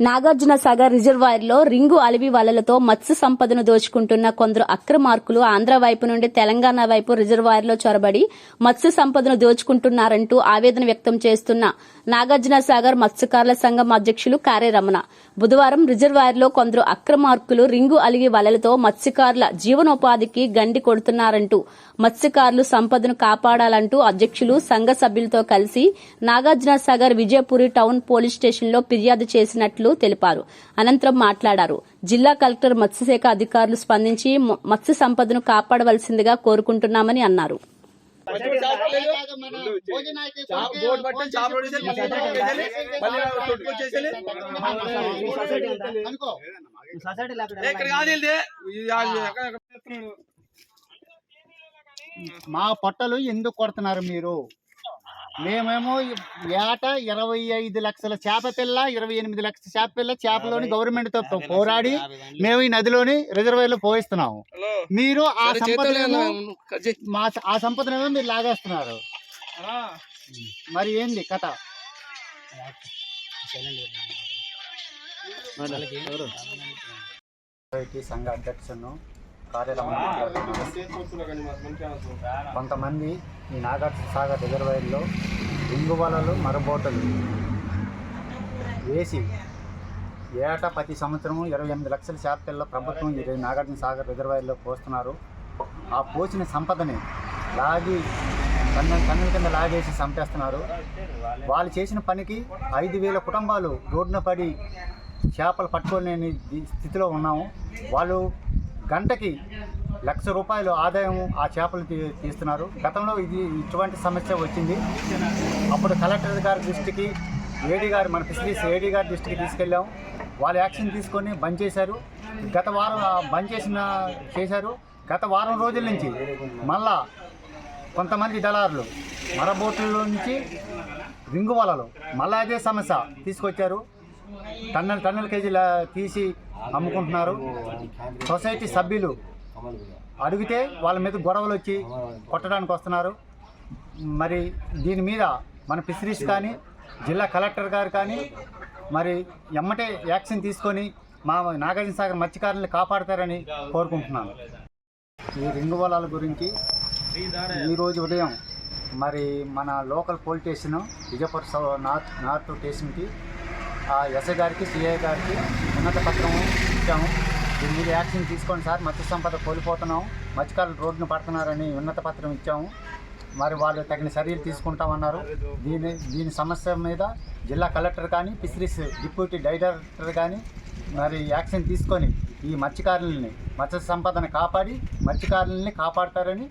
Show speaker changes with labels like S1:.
S1: నాగార్జున సాగర్ రిజర్వాయర్లో రింగు అలివి వలలతో మత్స్య సంపదను దోచుకుంటున్న కొందరు అక్రమార్కులు ఆంధ్ర వైపు నుండి తెలంగాణ వైపు రిజర్వాయర్లో చొరబడి మత్స్య సంపదను దోచుకుంటున్నారంటూ ఆవేదన వ్యక్తం చేస్తున్న నాగార్జున సాగర్ మత్స్యకారుల సంఘం అధ్యక్షులు కార్యరమణ బుధవారం రిజర్వాయర్లో కొందరు అక్రమార్కులు రింగు అలిగి వలలతో మత్స్యకారుల జీవనోపాధికి గండి కొడుతున్నారంటూ మత్స్యకారులు సంపదను కాపాడాలంటూ అధ్యక్షులు సంఘ సభ్యులతో కలిసి నాగార్జున సాగర్ విజయపురి టౌన్ పోలీస్ స్టేషన్లో ఫిర్యాదు చేసినట్లు తెలిపారు. అనంతరం మాట్లాడారు. జిల్లా కలెక్టర్ మత్స్యశాఖ అధికారులు స్పందించి మత్స్య సంపదను కాపాడవలసిందిగా కోరుకుంటున్నామని అన్నారు.
S2: మా పొట్టలు ఎందుకు కొడుతున్నారు మీరు? మేమేమో ఏట ఇరవై ఐదు లక్షల చేప పిల్ల ఇరవై ఎనిమిది లక్షల చేప పిల్ల చేపలోని గవర్నమెంట్తో పోరాడి మేము ఈ నదిలోని రిజర్వాయర్లో పోయిస్తున్నాము. మీరు ఆ
S3: చేయి.
S2: మా ఆ సంపదనేమో మీరు లాగేస్తున్నారు. మరి ఏంది కథ? సంఘ అధ్యక్షును కొంతమంది ఈ నాగార్జున సాగర్ రిజర్వాయర్లో రింగు వలలు మరబోటలు వేసి ఏటా ప్రతి సంవత్సరం ఇరవై ఎనిమిది లక్షల చేపల్లో ప్రభుత్వం ఈ నాగార్జున సాగర్ రిజర్వాయర్లో పోస్తున్నారు. ఆ పోసిన సంపదని లాగి కన్న కన్నుల కింద లాగేసి చంపేస్తున్నారు. వాళ్ళు చేసిన పనికి ఐదు వేల కుటుంబాలు రోడ్డున పడి చేపలు పట్టుకోలేని స్థితిలో ఉన్నాము. వాళ్ళు గంటకి లక్ష రూపాయలు ఆదాయం ఆ చేపలు తీ- తీస్తున్నారు. గతంలో ఇది ఇటువంటి సమస్య వచ్చింది. అప్పుడు కలెక్టర్ గారి దృష్టికి ఏడీ గారు మన ఫిషరీస్ ఏడీ గారి దృష్టికి తీసుకెళ్ళాం వాళ్ళు యాక్షన్ తీసుకొని బంద్ చేశారు. గత వారం బంద్ చేసిన చేశారు. గత వారం రోజుల నుంచి మళ్ళా కొంతమంది దళారులు మరబోట్ల నుంచి రింగు వలలు మళ్ళా అదే సమస్య తీసుకొచ్చారు. టన్నుల టన్నుల కేజీల తీసి అమ్ముకుంటున్నారు సొసైటీ సభ్యులు అడిగితే వాళ్ళ మీద గొడవలు వచ్చి కొట్టడానికి వస్తున్నారు. మరి దీని మీద మన ఫిషరీస్ కానీ జిల్లా కలెక్టర్ గారు కానీ మరి ఎమ్మటే యాక్షన్ తీసుకొని మా నాగార్జున సాగర్ మత్స్యకారులను కాపాడతారని కోరుకుంటున్నాను. ఈ రింగు వలాల గురించి ఈరోజు ఉదయం మరి మన లోకల్ పోలీస్ స్టేషన్ విజయపూర్ సౌ- నార్త్ నార్త్ స్టేషన్కి ఆ ఎస్ఐ గారికి సిఐ గారికి ఉన్నత పత్రం ఇచ్చాము. దీని మీద యాక్షన్ తీసుకోండి సార్. మత్స్య సంపద కోల్పోతున్నాం. మత్స్యకారులు రోడ్డును పడుతున్నారని ఉన్నత పత్రం ఇచ్చాము. మరి వాళ్ళు తగిన చర్యలు తీసుకుంటామన్నారు. దీని దీని సమస్య మీద జిల్లా కలెక్టర్ కానీ ఫిషరీస్ డిప్యూటీ డైరెక్టర్ కానీ మరి యాక్షన్ తీసుకొని ఈ మత్స్యకారులని మత్స్య సంపదను కాపాడి మత్స్యకారులని కాపాడతారని